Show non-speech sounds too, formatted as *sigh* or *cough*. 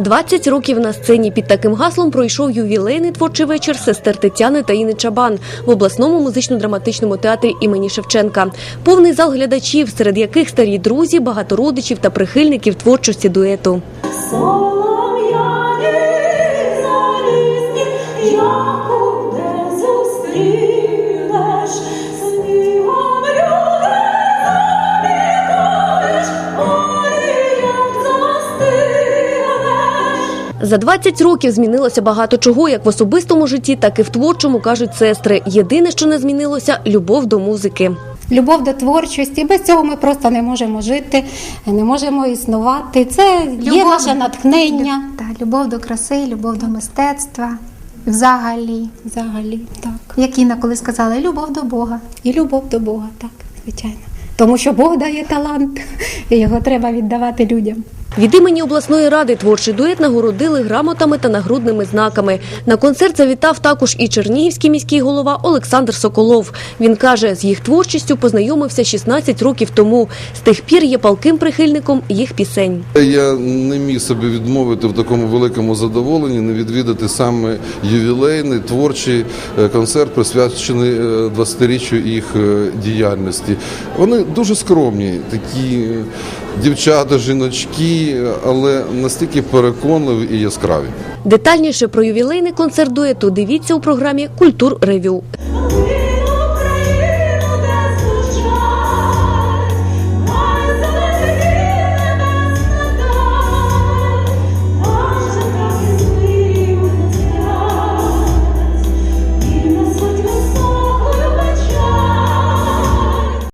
20 років на сцені під таким гаслом пройшов ювілейний творчий вечір сестер Тетяни та Іни Чабан в обласному музично-драматичному театрі імені Шевченка. Повний зал глядачів, серед яких старі друзі, багато родичів та прихильників творчості дуету. За 20 років змінилося багато чого, як в особистому житті, так і в творчому, кажуть сестри. Єдине, що не змінилося любов до музики. Любов до творчості. Без цього ми просто не можемо жити, не можемо існувати. Це є наше натхнення. Так, любов до краси, любов до мистецтва. Взагалі, Взагалі, так. як Інна коли сказала, любов до Бога. І любов до Бога, так, звичайно. Тому що Бог дає талант, *laughs* і його треба віддавати людям. Від імені обласної ради творчий дует нагородили грамотами та нагрудними знаками. На концерт завітав також і чернігівський міський голова Олександр Соколов. Він каже, з їх творчістю познайомився 16 років тому. З тих пір є палким прихильником їх пісень. Я не міг собі відмовити в такому великому задоволенні не відвідати саме ювілейний творчий е, концерт, присвячений е, 20-річчю їх е, діяльності. Вони дуже скромні, такі е, дівчата, жіночки, але настільки переконливі і яскраві. Детальніше про ювілейний концерт дуету дивіться у програмі Культур Ревю.